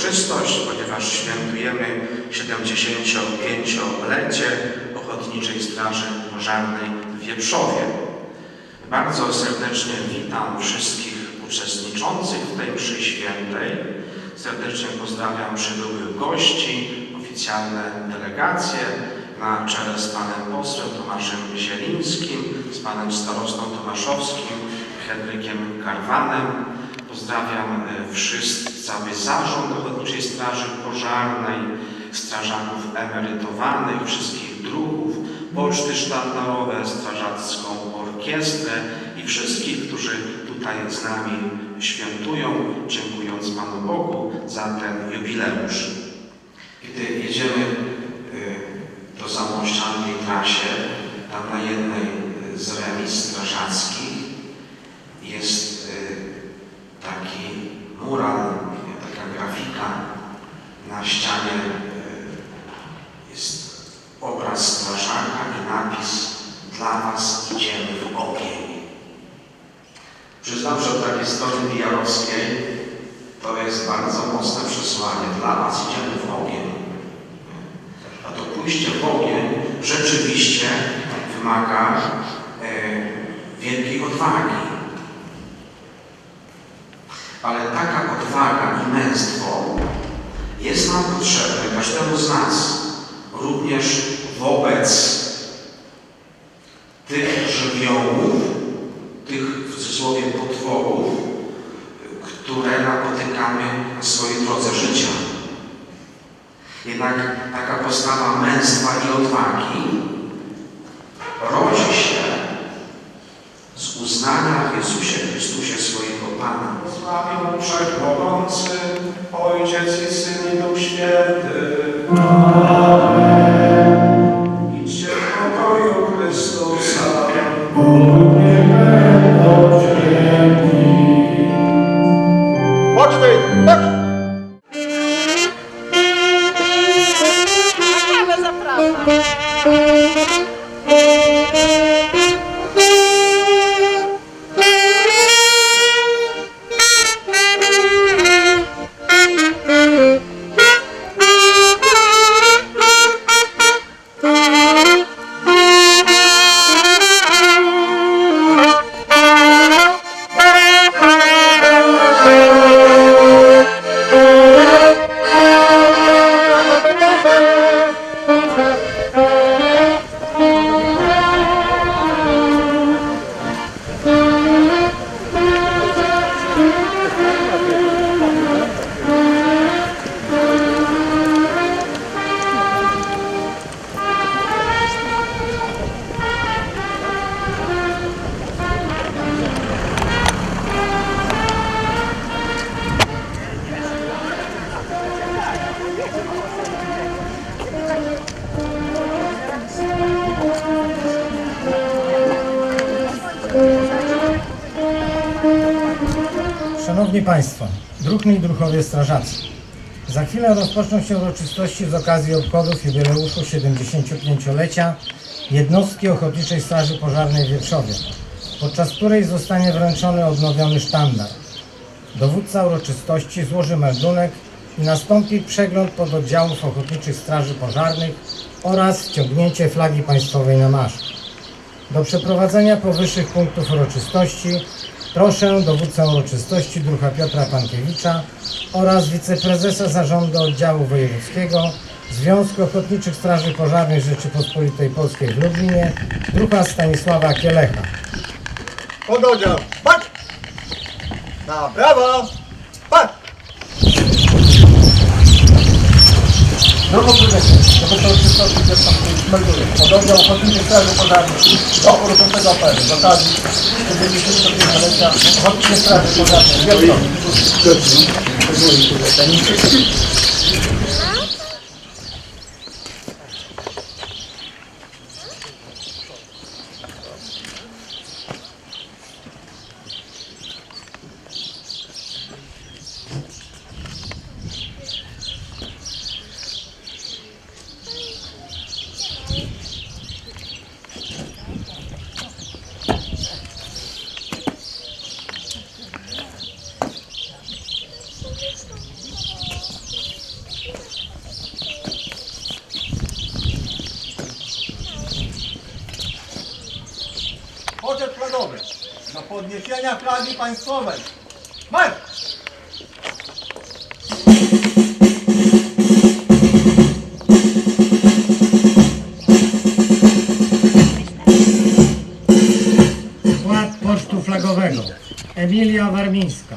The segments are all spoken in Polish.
uroczystość, ponieważ świętujemy 75-lecie Ochotniczej Straży Pożarnej w Wieprzowie. Bardzo serdecznie witam wszystkich uczestniczących w tej mszy świętej. Serdecznie pozdrawiam przybyłych gości, oficjalne delegacje na czele z panem posłem Tomaszem Zielińskim, z panem starostą tomaszowskim, Henrykiem Karwanem. Pozdrawiam e, wszyscy, cały zarząd Ochotniczej Straży Pożarnej, strażaków emerytowanych, wszystkich druhów, poczty sztandarowe, strażacką orkiestrę i wszystkich, którzy tutaj z nami świętują, dziękując Panu Bogu za ten jubileusz. Gdy jedziemy y, do Zamościan w trasie, tam na jednej z remiz strażackich jest y, taki mural, grafika na ścianie y, jest obraz strażaka i napis Dla Was idziemy w ogień. Przyznam, że od takiej strony pijarowskiej to jest bardzo mocne przesłanie. Dla Was idziemy w ogień. A to pójście w ogień rzeczywiście wymaga e, wielkiej odwagi. Ale taka odwaga i męstwo jest nam potrzebne, każdemu z nas, również wobec tych żywiołów, tych w cudzysłowie potworów, które napotykamy na swojej drodze życia. Jednak taka postawa męstwa i odwagi rodzi się z uznania w Jezusie Chrystusie swojego Sławią Wszechmogący, Ojciec i Syn i Duch Święty. Idźcie w pokoju Chrystusa. Poczty! Poczty! Zapraszamy, zapraszam. Państwo, druhny i druhowie strażacy. Za chwilę rozpoczną się uroczystości z okazji obchodów jubileuszu 75-lecia jednostki Ochotniczej Straży Pożarnej w Wieprzowie, podczas której zostanie wręczony odnowiony sztandar. Dowódca uroczystości złoży meldunek i nastąpi przegląd pododdziałów Ochotniczych Straży Pożarnych oraz wciągnięcie flagi państwowej na maszt. Do przeprowadzenia powyższych punktów uroczystości proszę dowódcę uroczystości druha Piotra Pankiewicza oraz wiceprezesa zarządu oddziału wojewódzkiego Związku Ochotniczych Straży Pożarnych Rzeczypospolitej Polskiej w Lublinie druha Stanisława Kielecha. Pogodzia! Patrz! Na prawo! Patrz! Drugą dowódcę uroczystości Piotr Pankiewicz melduje pododdział Ochotniczych Straży Pożarnych do uroczystego PRL z okazji 75-lecia Ochotniczej Straży Pożarnej w podniesienia flagi państwowej. Marsz! Skład pocztu flagowego. Emilia Warmińska,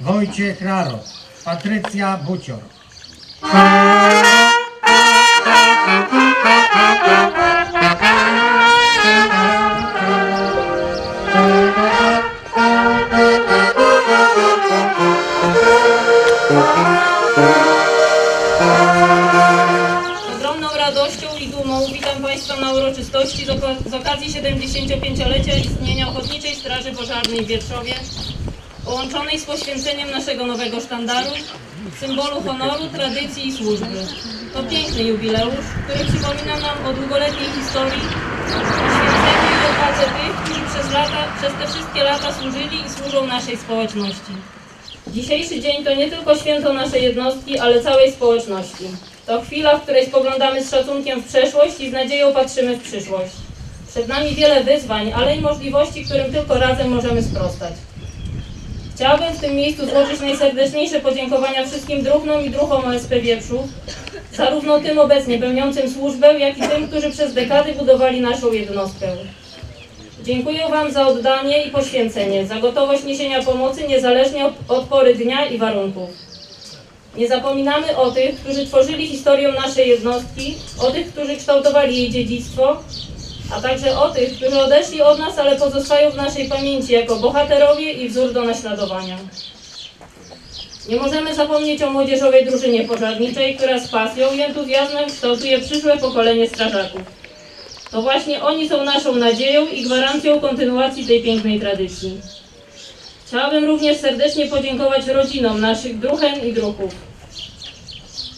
Wojciech Raro, Patrycja Bucior. Radością i dumą witam Państwa na uroczystości z, okazji 75-lecia istnienia Ochotniczej Straży Pożarnej w Wierszowie, połączonej z poświęceniem naszego nowego sztandaru, symbolu honoru, tradycji i służby. To piękny jubileusz, który przypomina nam o długoletniej historii, poświęceniu i odwadze tych, którzy przez, lata, przez te wszystkie lata służyli i służą naszej społeczności. Dzisiejszy dzień to nie tylko święto naszej jednostki, ale całej społeczności. To chwila, w której spoglądamy z szacunkiem w przeszłość i z nadzieją patrzymy w przyszłość. Przed nami wiele wyzwań, ale i możliwości, którym tylko razem możemy sprostać. Chciałabym w tym miejscu złożyć najserdeczniejsze podziękowania wszystkim druhnom i druhom OSP Wieprzów, zarówno tym obecnie pełniącym służbę, jak i tym, którzy przez dekady budowali naszą jednostkę. Dziękuję Wam za oddanie i poświęcenie, za gotowość niesienia pomocy niezależnie od, od pory dnia i warunków. Nie zapominamy o tych, którzy tworzyli historię naszej jednostki, o tych, którzy kształtowali jej dziedzictwo, a także o tych, którzy odeszli od nas, ale pozostają w naszej pamięci jako bohaterowie i wzór do naśladowania. Nie możemy zapomnieć o młodzieżowej drużynie pożarniczej, która z pasją i entuzjazmem kształtuje przyszłe pokolenie strażaków. To właśnie oni są naszą nadzieją i gwarancją kontynuacji tej pięknej tradycji. Chciałabym również serdecznie podziękować rodzinom naszych druhen i druhów.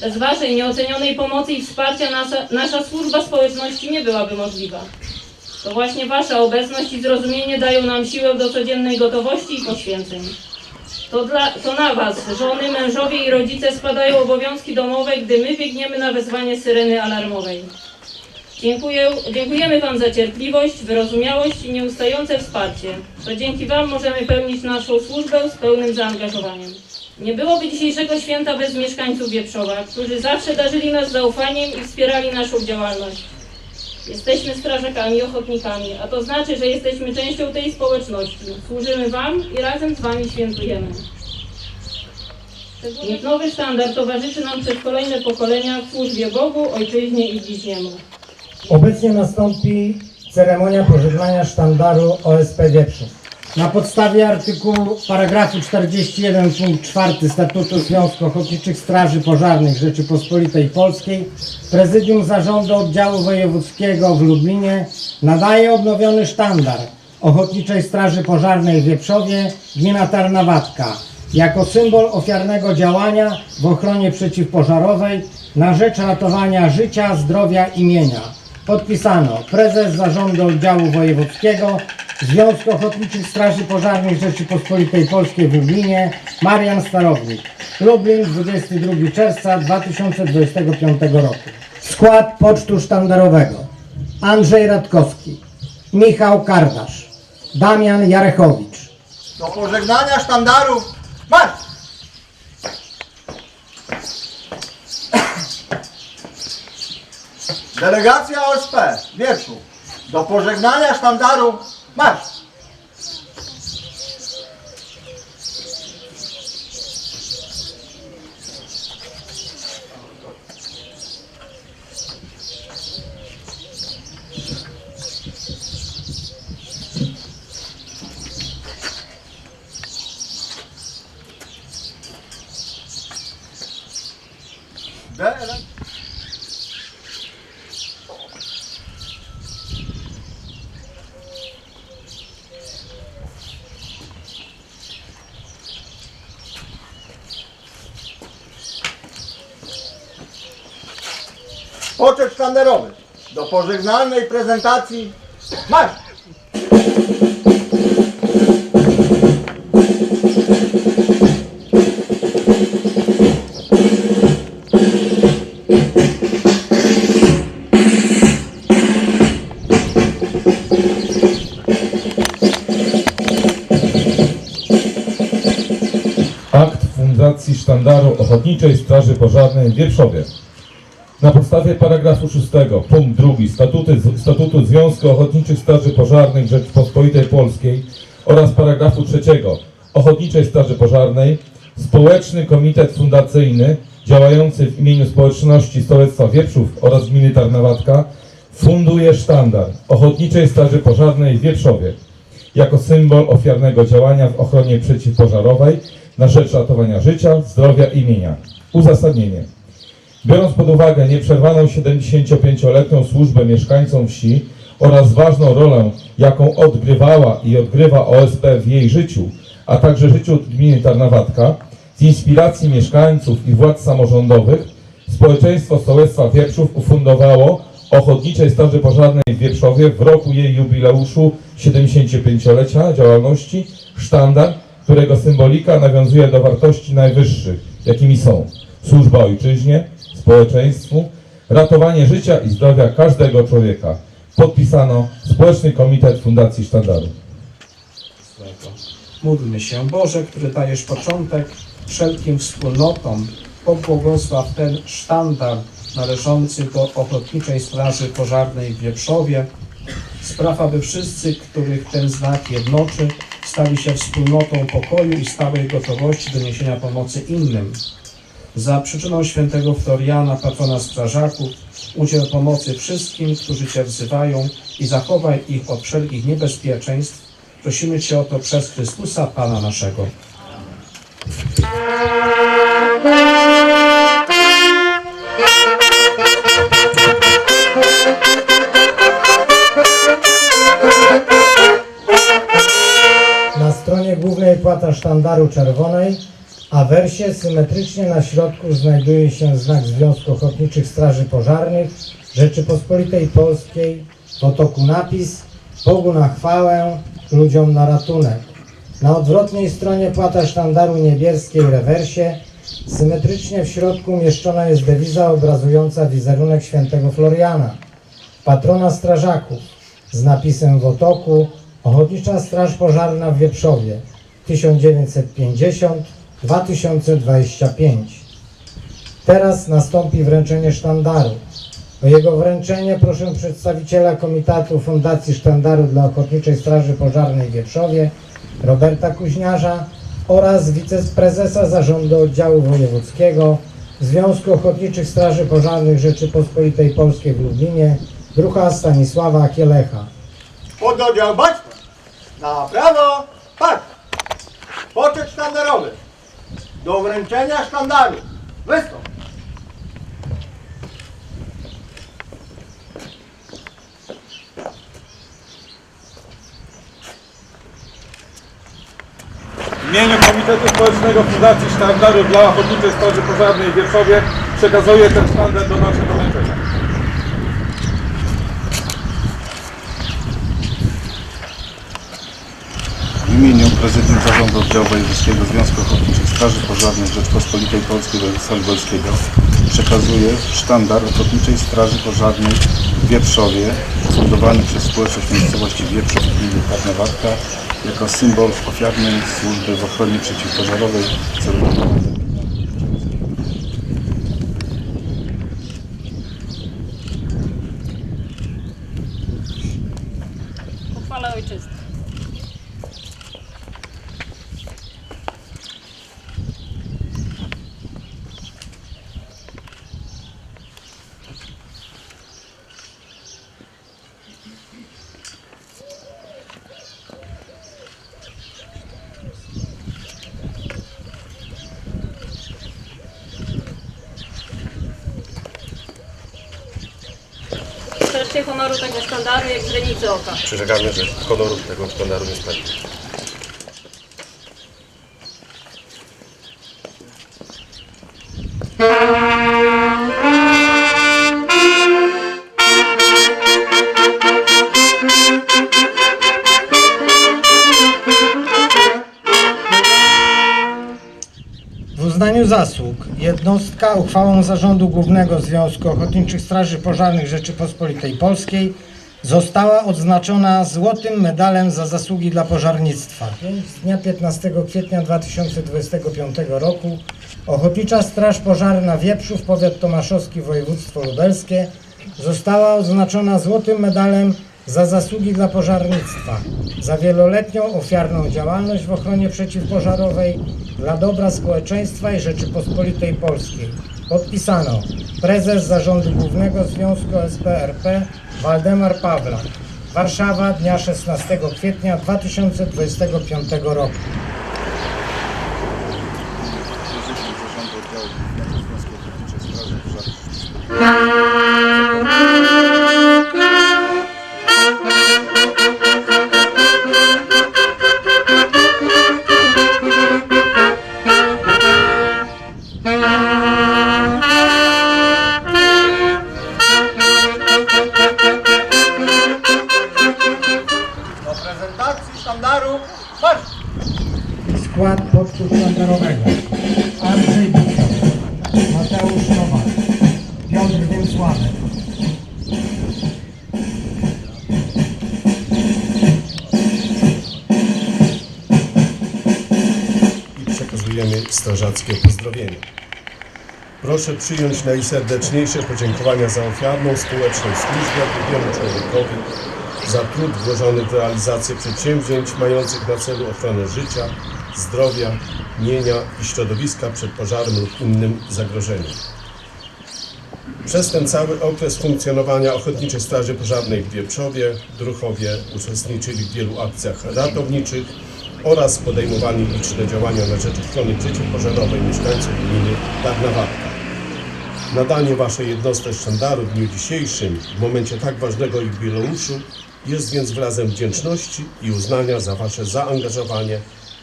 Bez Waszej nieocenionej pomocy i wsparcia nasza, nasza służba społeczności nie byłaby możliwa. To właśnie Wasza obecność i zrozumienie dają nam siłę do codziennej gotowości i poświęceń. To, dla, to na Was, żony, mężowie i rodzice spadają obowiązki domowe, gdy my biegniemy na wezwanie syreny alarmowej. Dziękuję, dziękujemy Wam za cierpliwość, wyrozumiałość i nieustające wsparcie. To dzięki Wam możemy pełnić naszą służbę z pełnym zaangażowaniem. Nie byłoby dzisiejszego święta bez mieszkańców Wieprzowa, którzy zawsze darzyli nas zaufaniem i wspierali naszą działalność. Jesteśmy strażakami ochotnikami, a to znaczy, że jesteśmy częścią tej społeczności. Służymy Wam i razem z Wami świętujemy. Nowy standard towarzyszy nam przez kolejne pokolenia w służbie Bogu, Ojczyźnie i bliźniemu. Obecnie nastąpi ceremonia pożegnania sztandaru OSP Wieprzów. Na podstawie artykułu paragrafu 41 punkt 4 Statutu Związku Ochotniczych Straży Pożarnych Rzeczypospolitej Polskiej Prezydium Zarządu Oddziału Wojewódzkiego w Lublinie nadaje odnowiony sztandar Ochotniczej Straży Pożarnej w Wieprzowie gmina Tarnawatka jako symbol ofiarnego działania w ochronie przeciwpożarowej na rzecz ratowania życia, zdrowia i mienia. Podpisano prezes Zarządu Oddziału Wojewódzkiego Związku Ochotniczych Straży Pożarnych Rzeczypospolitej Polskiej w Lublinie Marian Starownik. Lublin 22 czerwca 2025 roku. Skład Pocztu Sztandarowego Andrzej Radkowski, Michał Kardasz, Damian Jarechowicz, Do pożegnania sztandaru. Marsz! Delegacja OSP Wierszu. Do pożegnania sztandaru. Marsz! Oczek sztandarowy. Do pożegnalnej prezentacji marsz! Akt Fundacji Sztandaru Ochotniczej Straży Pożarnej w na podstawie paragrafu 6 punkt 2 statuty, statutu Związku Ochotniczych Straży Pożarnych Rzeczypospolitej Polskiej oraz paragrafu 3 Ochotniczej Straży Pożarnej Społeczny Komitet Fundacyjny działający w imieniu społeczności Stołectwa Wieprzów oraz gminy Tarnawatka funduje sztandar Ochotniczej Straży Pożarnej w Wieprzowie jako symbol ofiarnego działania w ochronie przeciwpożarowej na rzecz ratowania życia, zdrowia i mienia. Uzasadnienie. Biorąc pod uwagę nieprzerwaną 75-letnią służbę mieszkańcom wsi oraz ważną rolę, jaką odgrywała i odgrywa OSP w jej życiu, a także życiu gminy Tarnawatka, z inspiracji mieszkańców i władz samorządowych, społeczeństwo Sołectwa Wieprzów ufundowało Ochotniczej Straży Pożarnej w Wieprzowie w roku jej jubileuszu 75-lecia działalności sztandar, którego symbolika nawiązuje do wartości najwyższych, jakimi są służba ojczyźnie, społeczeństwu, ratowanie życia i zdrowia każdego człowieka. Podpisano Społeczny Komitet Fundacji Sztandaru. Módlmy się, Boże, który dajesz początek wszelkim wspólnotom, pobłogosław ten sztandar należący do Ochotniczej Straży Pożarnej w Wieprzowie. Spraw, aby wszyscy, których ten znak jednoczy, stali się wspólnotą pokoju i stałej gotowości do niesienia pomocy innym. Za przyczyną świętego Floriana, patrona strażaków, udziel pomocy wszystkim, którzy Cię wzywają i zachowaj ich od wszelkich niebezpieczeństw. Prosimy Cię o to przez Chrystusa Pana naszego. Na stronie głównej płata sztandaru czerwonej, a wersie symetrycznie na środku znajduje się znak Związku Ochotniczych Straży Pożarnych Rzeczypospolitej Polskiej, w otoku napis Bogu na chwałę, ludziom na ratunek. Na odwrotnej stronie płata sztandaru niebieskiej rewersie. Symetrycznie w środku umieszczona jest dewiza obrazująca wizerunek świętego Floriana, patrona strażaków, z napisem w otoku Ochotnicza Straż Pożarna w Wieprzowie 1950-2025. Teraz nastąpi wręczenie sztandaru. O jego wręczenie proszę przedstawiciela Komitetu Fundacji Sztandaru dla Ochotniczej Straży Pożarnej w Wieprzowie Roberta Kuźniarza oraz wiceprezesa Zarządu Oddziału Wojewódzkiego Związku Ochotniczych Straży Pożarnych Rzeczypospolitej Polskiej w Lublinie druha Stanisława Kielecha. Pododdział baczny. Na prawo, patrz. Poczet sztandarowy. Do wręczenia sztandaru. Wystąp. W imieniu Komitetu Społecznego Fundacji Sztandaru dla Ochotniczej Straży Pożarnej w Wieprzowie przekazuję ten sztandar do naszego wręczenia. W imieniu Prezydium Zarządu Oddziału Wojewódzkiego Związku Ochotniczych Straży Pożarnych Rzeczpospolitej Polskiej Województwa Lubelskiego przekazuję sztandar Ochotniczej Straży Pożarnej w Wieprzowie, fundowany przez społeczność miejscowości Wieprzów w gminie Karnowatka jako symbol ofiarnej służby w ochronie przeciwpożarowej celu Szerzcie honoru tego sztandaru jak źrenicy oka. Przyrzekamy, że honoru tego sztandaru nie spełni. Jednostka uchwałą Zarządu Głównego Związku Ochotniczych Straży Pożarnych Rzeczypospolitej Polskiej Została odznaczona złotym medalem za zasługi dla pożarnictwa. Z dnia 15 kwietnia 2025 roku Ochotnicza Straż Pożarna Wieprzów, powiat tomaszowski, województwo lubelskie została odznaczona złotym medalem za zasługi dla pożarnictwa, za wieloletnią ofiarną działalność w ochronie przeciwpożarowej dla dobra społeczeństwa i Rzeczypospolitej Polskiej. Podpisano prezes Zarządu Głównego Związku SPRP Waldemar Pawlak. Warszawa dnia 16 kwietnia 2025 roku. Prezydium Zarządu prezentacji sztandaru marsz! Skład podczas sztandarowego. Andrzej Biczo, Mateusz Nowak, Piotr Więcławek. i przekazujemy strażackie pozdrowienia. Proszę przyjąć najserdeczniejsze podziękowania za ofiarną społeczną służbę drugiemu człowiekowi, za trud włożony w realizację przedsięwzięć mających na celu ochronę życia, zdrowia, mienia i środowiska przed pożarem lub innym zagrożeniem. Przez ten cały okres funkcjonowania Ochotniczej Straży Pożarnej w Wieprzowie, Druchowie uczestniczyli w wielu akcjach ratowniczych oraz podejmowali liczne działania na rzecz ochrony przeciwpożarowej mieszkańców gminy Tarnawarka. Nadanie Waszej jednostce sztandaru w dniu dzisiejszym, w momencie tak ważnego jubileuszu, jest więc wyrazem wdzięczności i uznania za Wasze zaangażowanie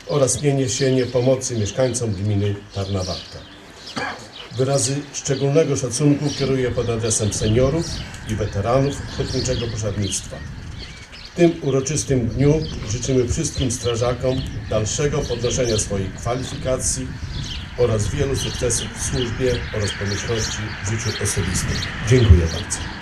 oraz niesienie pomocy mieszkańcom gminy Tarnawarka. Wyrazy szczególnego szacunku kieruję pod adresem seniorów i weteranów ochotniczego pożarnictwa. W tym uroczystym dniu życzymy wszystkim strażakom dalszego podnoszenia swoich kwalifikacji oraz wielu sukcesów w służbie oraz pomyślności w życiu osobistym. Dziękuję bardzo. Dziękuję bardzo.